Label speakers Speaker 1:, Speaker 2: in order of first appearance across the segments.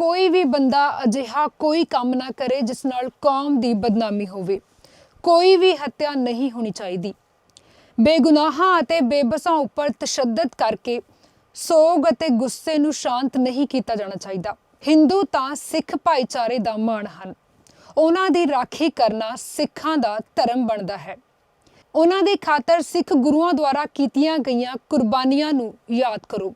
Speaker 1: ਕੋਈ ਵੀ ਬੰਦਾ ਅਜਿਹਾ ਕੋਈ ਕੰਮ ਨਾ ਕਰੇ ਜਿਸ ਨਾਲ ਕੌਮ ਦੀ ਬਦਨਾਮੀ ਹੋਵੇ। ਕੋਈ ਵੀ ਹੱਤਿਆ ਨਹੀਂ ਹੋਣੀ ਚਾਹੀਦੀ। ਬੇਗੁਨਾਹਾਂ ਅਤੇ ਬੇਬਸਾਂ ਉੱਪਰ ਤਸ਼ੱਦਦ ਕਰਕੇ ਸੋਗ ਅਤੇ ਗੁੱਸੇ ਨੂੰ ਸ਼ਾਂਤ ਨਹੀਂ ਕੀਤਾ ਜਾਣਾ ਚਾਹੀਦਾ। ਹਿੰਦੂ ਤਾਂ ਸਿੱਖ ਭਾਈਚਾਰੇ ਦਾ ਮਾਣ ਹਨ। ਉਹਨਾਂ ਦੀ ਰਾਖੀ ਕਰਨਾ ਸਿੱਖਾਂ ਦਾ ਧਰਮ ਬਣਦਾ ਹੈ। ਉਹਨਾਂ ਦੀ ਖਾਤਰ ਸਿੱਖ ਗੁਰੂਆਂ ਦੁਆਰਾ ਕੀਤੀਆਂ ਗਈਆਂ ਕੁਰਬਾਨੀਆਂ ਨੂੰ ਯਾਦ ਕਰੋ।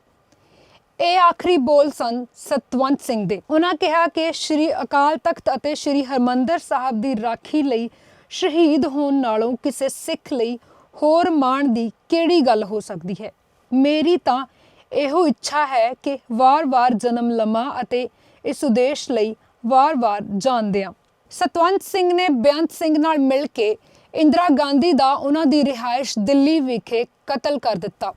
Speaker 1: ਇਹ ਆਖਰੀ ਬੋਲ ਸਨ ਸਤਵੰਤ ਸਿੰਘ ਦੇ। ਉਹਨਾਂ ਕਿਹਾ ਕਿ ਸ੍ਰੀ ਅਕਾਲ ਤਖਤ ਅਤੇ ਸ੍ਰੀ ਹਰਮੰਦਰ ਸਾਹਿਬ ਦੀ ਰਾਖੀ ਲਈ ਸ਼ਹੀਦ ਹੋਣ ਨਾਲੋਂ ਕਿਸੇ ਸਿੱਖ ਲਈ ਹੋਰ ਮਾਣ ਦੀ ਕਿਹੜੀ ਗੱਲ ਹੋ ਸਕਦੀ ਹੈ? ਮੇਰੀ ਤਾਂ ਇਹੋ ਇੱਛਾ ਹੈ ਕਿ ਵਾਰ-ਵਾਰ ਜਨਮ ਲਵਾਂ ਅਤੇ ਇਸ ਉਦੇਸ਼ ਲਈ ਵਾਰ-ਵਾਰ ਜਾਣਦਿਆਂ ਸਤਵੰਤ ਸਿੰਘ ਨੇ ਬੇਅੰਤ ਸਿੰਘ ਨਾਲ ਮਿਲ ਕੇ ਇੰਦਰਾ ਗਾਂਧੀ ਦਾ ਉਹਨਾਂ ਦੀ ਰਿਹਾਇਸ਼ ਦਿੱਲੀ ਵਿਖੇ ਕਤਲ ਕਰ ਦਿੱਤਾ।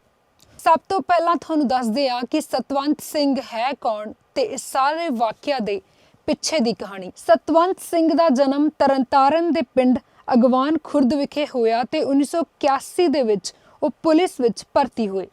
Speaker 1: ਸਭ ਤੋਂ ਪਹਿਲਾਂ ਤੁਹਾਨੂੰ ਦੱਸਦੇ ਆ ਕਿ ਸਤਵੰਤ ਸਿੰਘ ਹੈ ਕੌਣ ਤੇ ਇਸ ਸਾਰੇ ਵਾਕਿਆ ਦੇ ਪਿੱਛੇ ਦੀ ਕਹਾਣੀ। ਸਤਵੰਤ ਸਿੰਘ ਦਾ ਜਨਮ ਤਰਨਤਾਰਨ ਦੇ ਪਿੰਡ ਅਗਵਾਨ ਖੁਰਦ ਵਿਖੇ ਹੋਇਆ ਤੇ 1981 ਦੇ ਵਿੱਚ ਉਹ ਪੁਲਿਸ ਵਿੱਚ ਭਰਤੀ ਹੋਏ।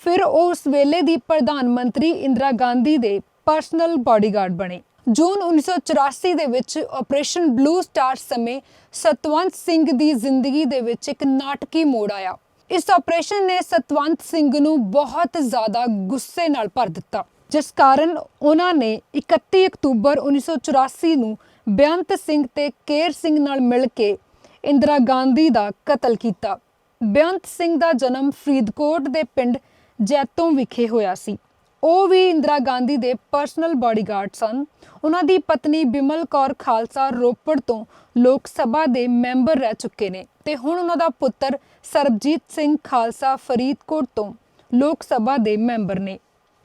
Speaker 1: ਫਿਰ ਉਹ ਉਸ ਵੇਲੇ ਦੀ ਪ੍ਰਧਾਨ ਮੰਤਰੀ ਇੰਦਰਾ ਗਾਂਧੀ ਦੇ ਪਰਸਨਲ ਬਾਡੀਗਾਰਡ ਬਣੇ। ਜੂਨ 1984 ਦੇ ਵਿੱਚ ਆਪਰੇਸ਼ਨ ਬਲੂ ਸਟਾਰ ਸਮੇਂ ਸਤਵੰਤ ਸਿੰਘ ਦੀ ਜ਼ਿੰਦਗੀ ਦੇ ਵਿੱਚ ਇੱਕ ਨਾਟਕੀ ਮੋੜ ਆਇਆ। ਇਸ ਆਪਰੇਸ਼ਨ ਨੇ ਸਤਵੰਤ ਸਿੰਘ ਨੂੰ ਬਹੁਤ ਜ਼ਿਆਦਾ ਗੁੱਸੇ ਨਾਲ ਭਰ ਦਿੱਤਾ। ਜਿਸ ਕਾਰਨ ਉਹਨਾਂ ਨੇ 31 ਅਕਤੂਬਰ 1984 ਨੂੰ ਬੇਅੰਤ ਸਿੰਘ ਤੇ ਕੇਰ ਸਿੰਘ ਨਾਲ ਮਿਲ ਕੇ ਇੰਦਰਾ ਗਾਂਧੀ ਦਾ ਕਤਲ ਕੀਤਾ। ਬੇਅੰਤ ਸਿੰਘ ਦਾ ਜਨਮ ਫਰੀਦਕੋਟ ਦੇ ਪਿੰਡ ਜੈਤੋਂ ਵਿਖੇ ਹੋਇਆ ਸੀ। ਉਹ ਵੀ ਇੰਦਰਾ ਗਾਂਧੀ ਦੇ ਪਰਸਨਲ ਬਾਡੀਗਾਰਡ ਸਨ। ਉਹਨਾਂ ਦੀ ਪਤਨੀ ਬਿਮਲ ਕੌਰ ਖਾਲਸਾ ਰੋਪੜ ਤੋਂ ਲੋਕ ਸਭਾ ਦੇ ਮੈਂਬਰ ਰਹਿ ਚੁੱਕੇ ਨੇ ਤੇ ਹੁਣ ਉਹਨਾਂ ਦਾ ਪੁੱਤਰ ਸਰਬਜੀਤ ਸਿੰਘ ਖਾਲਸਾ ਫਰੀਦਕੋਟ ਤੋਂ ਲੋਕ ਸਭਾ ਦੇ ਮੈਂਬਰ ਨੇ।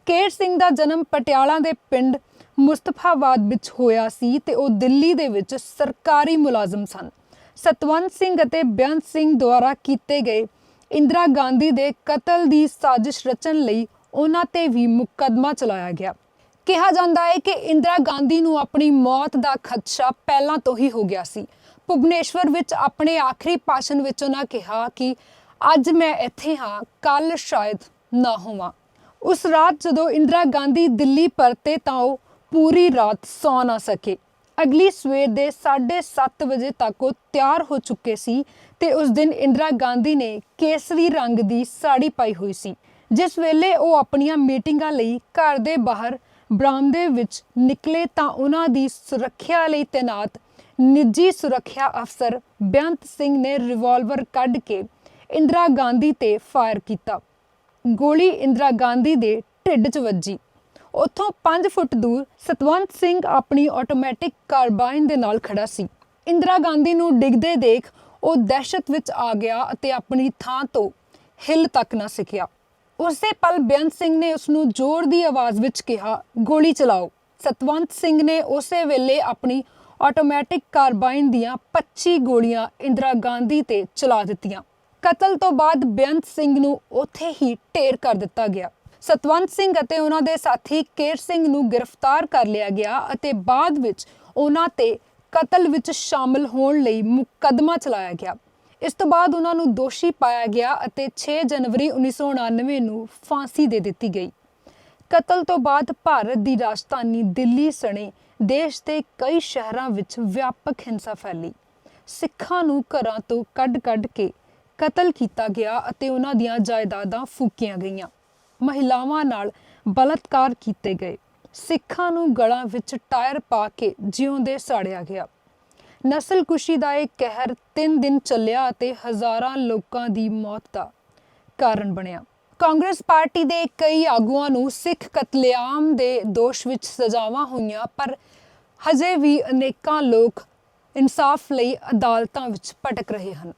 Speaker 1: ਕੇਰ ਸਿੰਘ ਦਾ ਜਨਮ ਪਟਿਆਲਾ ਦੇ ਪਿੰਡ ਮੁਸਤਫਾਬਾਦ ਵਿੱਚ ਹੋਇਆ ਸੀ ਤੇ ਉਹ ਦਿੱਲੀ ਦੇ ਵਿੱਚ ਸਰਕਾਰੀ ਮੁਲਾਜ਼ਮ ਸਨ। ਸਤਵੰਤ ਸਿੰਘ ਅਤੇ ਬੇਅੰਤ ਸਿੰਘ ਦੁਆਰਾ ਕੀਤੇ ਗਏ ਇੰਦਰਾ ਗਾਂਧੀ ਦੇ ਕਤਲ ਦੀ ਸਾਜ਼ਿਸ਼ ਰਚਣ ਲਈ ਉਹਨਾਂ ਤੇ ਵੀ ਮੁਕੱਦਮਾ ਚਲਾਇਆ ਗਿਆ। ਕਿਹਾ ਜਾਂਦਾ ਹੈ ਕਿ ਇੰਦਰਾ ਗਾਂਧੀ ਨੂੰ ਆਪਣੀ ਮੌਤ ਦਾ ਖਦਸ਼ਾ ਪਹਿਲਾਂ ਤੋਂ ਹੀ ਹੋ ਗਿਆ ਸੀ। ਭੁਵਨੇਸ਼ਵਰ ਵਿੱਚ ਆਪਣੇ ਆਖਰੀ ਭਾਸ਼ਣ ਵਿੱਚ ਉਹਨਾਂ ਕਿਹਾ ਕਿ ਅੱਜ ਮੈਂ ਇੱਥੇ ਹਾਂ ਕੱਲ ਸ਼ਾਇਦ ਨਾ ਹੋਵਾਂ। ਉਸ ਰਾਤ ਜਦੋਂ ਇੰਦਰਾ ਗਾਂਧੀ ਦਿੱਲੀ ਪਰਤੇ ਤਾਂ ਉਹ ਪੂਰੀ ਰਾਤ ਸੌ ਨਾ ਸਕੇ। ਅਗਲੀ ਸਵੇਰ ਦੇ 7:30 ਵਜੇ ਤੱਕ ਉਹ ਤਿਆਰ ਹੋ ਚੁੱਕੇ ਸੀ ਤੇ ਉਸ ਦਿਨ ਇੰਦਰਾ ਗਾਂਧੀ ਨੇ ਕੇਸਰੀ ਰੰਗ ਦੀ ਸਾੜੀ ਪਾਈ ਹੋਈ ਸੀ। ਜਿਸ ਵੇਲੇ ਉਹ ਆਪਣੀਆਂ ਮੀਟਿੰਗਾਂ ਲਈ ਘਰ ਦੇ ਬਾਹਰ ਬਰਾਮਦੇ ਵਿੱਚ ਨਿਕਲੇ ਤਾਂ ਉਹਨਾਂ ਦੀ ਸੁਰੱਖਿਆ ਲਈ ਤੈਨਾਤ ਨਿੱਜੀ ਸੁਰੱਖਿਆ ਅਫਸਰ ਬੇਅੰਤ ਸਿੰਘ ਨੇ ਰਿਵਾਲਵਰ ਕੱਢ ਕੇ ਇੰਦਰਾ ਗਾਂਧੀ ਤੇ ਫਾਇਰ ਕੀਤਾ। ਗੋਲੀ ਇੰਦਰਾ ਗਾਂਧੀ ਦੇ ਢਿੱਡ 'ਚ ਵੱਜੀ। ਉੱਥੋਂ 5 ਫੁੱਟ ਦੂਰ ਸਤਵੰਤ ਸਿੰਘ ਆਪਣੀ ਆਟੋਮੈਟਿਕ ਕਾਰਬਾਈਨ ਦੇ ਨਾਲ ਖੜਾ ਸੀ। ਇੰਦਰਾ ਗਾਂਧੀ ਨੂੰ ਡਿੱਗਦੇ ਦੇਖ ਉਹ ਦਹਿਸ਼ਤ ਵਿੱਚ ਆ ਗਿਆ ਅਤੇ ਆਪਣੀ ਥਾਂ ਤੋਂ ਹਿੱਲ ਤੱਕ ਨਾ ਸਕਿਆ ਉਸੇ ਪਲ ਬੇਅੰਤ ਸਿੰਘ ਨੇ ਉਸ ਨੂੰ ਜ਼ੋਰ ਦੀ ਆਵਾਜ਼ ਵਿੱਚ ਕਿਹਾ, ਗੋਲੀ ਚਲਾਓ। ਸਤਵੰਤ ਸਿੰਘ ਨੇ ਉਸੇ ਵੇਲੇ ਆਪਣੀ ਆਟੋਮੈਟਿਕ ਕਾਰਬਾਈਨ ਦੀਆਂ 25 ਗੋਲੀਆਂ ਇੰਦਰਾ ਗਾਂਧੀ ਤੇ ਚਲਾ ਦਿੱਤੀਆਂ। ਕਤਲ ਤੋਂ ਬਾਅਦ ਬੇਅੰਤ ਸਿੰਘ ਨੂੰ ਉੱਥੇ ਹੀ ਢੇਰ ਕਰ ਦਿੱਤਾ ਗਿਆ। ਸਤਵੰਤ ਸਿੰਘ ਅਤੇ ਉਹਨਾਂ ਦੇ ਸਾਥੀ ਕੇਰ ਸਿੰਘ ਨੂੰ ਗ੍ਰਿਫਤਾਰ ਕਰ ਲਿਆ ਗਿਆ ਅਤੇ ਬਾਅਦ ਵਿੱਚ ਉਹਨਾਂ ਤੇ ਕਤਲ ਵਿੱਚ ਸ਼ਾਮਲ ਹੋਣ ਲਈ ਮੁਕੱਦਮਾ ਚਲਾਇਆ ਗਿਆ। ਇਸ ਤੋਂ ਬਾਅਦ ਉਹਨਾਂ ਨੂੰ ਦੋਸ਼ੀ ਪਾਇਆ ਗਿਆ ਅਤੇ 6 ਜਨਵਰੀ 1999 ਨੂੰ ਫਾਂਸੀ ਦੇ ਦਿੱਤੀ ਗਈ। ਕਤਲ ਤੋਂ ਬਾਅਦ ਭਾਰਤ ਦੀ ਰਾਜਧਾਨੀ ਦਿੱਲੀ ਸਣੇ ਦੇਸ਼ ਦੇ ਕਈ ਸ਼ਹਿਰਾਂ ਵਿੱਚ ਵਿਆਪਕ ਹਿੰਸਾ ਫੈਲੀ। ਸਿੱਖਾਂ ਨੂੰ ਘਰਾਂ ਤੋਂ ਕੱਢ-ਕੱਢ ਕੇ ਕਤਲ ਕੀਤਾ ਗਿਆ ਅਤੇ ਉਹਨਾਂ ਦੀਆਂ ਜਾਇਦਾਦਾਂ ਫੂਕੀਆਂ ਗਈਆਂ। ਮਹਿਲਾਵਾਂ ਨਾਲ ਬਲਾਤਕਾਰ ਕੀਤੇ ਗਏ। ਸਿੱਖਾਂ ਨੂੰ ਗਲਾਂ ਵਿੱਚ ਟਾਇਰ ਪਾ ਕੇ ਜਿਉਂਦੇ ਸਾੜਿਆ ਗਿਆ। ਨਸਲਕੁਸ਼ੀ ਦਾ ਇਹ ਕਹਿਰ 3 ਦਿਨ ਚੱਲਿਆ ਅਤੇ ਹਜ਼ਾਰਾਂ ਲੋਕਾਂ ਦੀ ਮੌਤ ਦਾ ਕਾਰਨ ਬਣਿਆ। ਕਾਂਗਰਸ ਪਾਰਟੀ ਦੇ ਕਈ ਆਗੂਆਂ ਨੂੰ ਸਿੱਖ ਕਤਲੇਆਮ ਦੇ ਦੋਸ਼ ਵਿੱਚ ਸਜ਼ਾਵਾਂ ਹੋਈਆਂ, ਪਰ ਹਜੇ ਵੀ ਅਨੇਕਾਂ ਲੋਕ ਇਨਸਾਫ ਲਈ ਅਦਾਲਤਾਂ ਵਿੱਚ ਭਟਕ ਰਹੇ ਹਨ।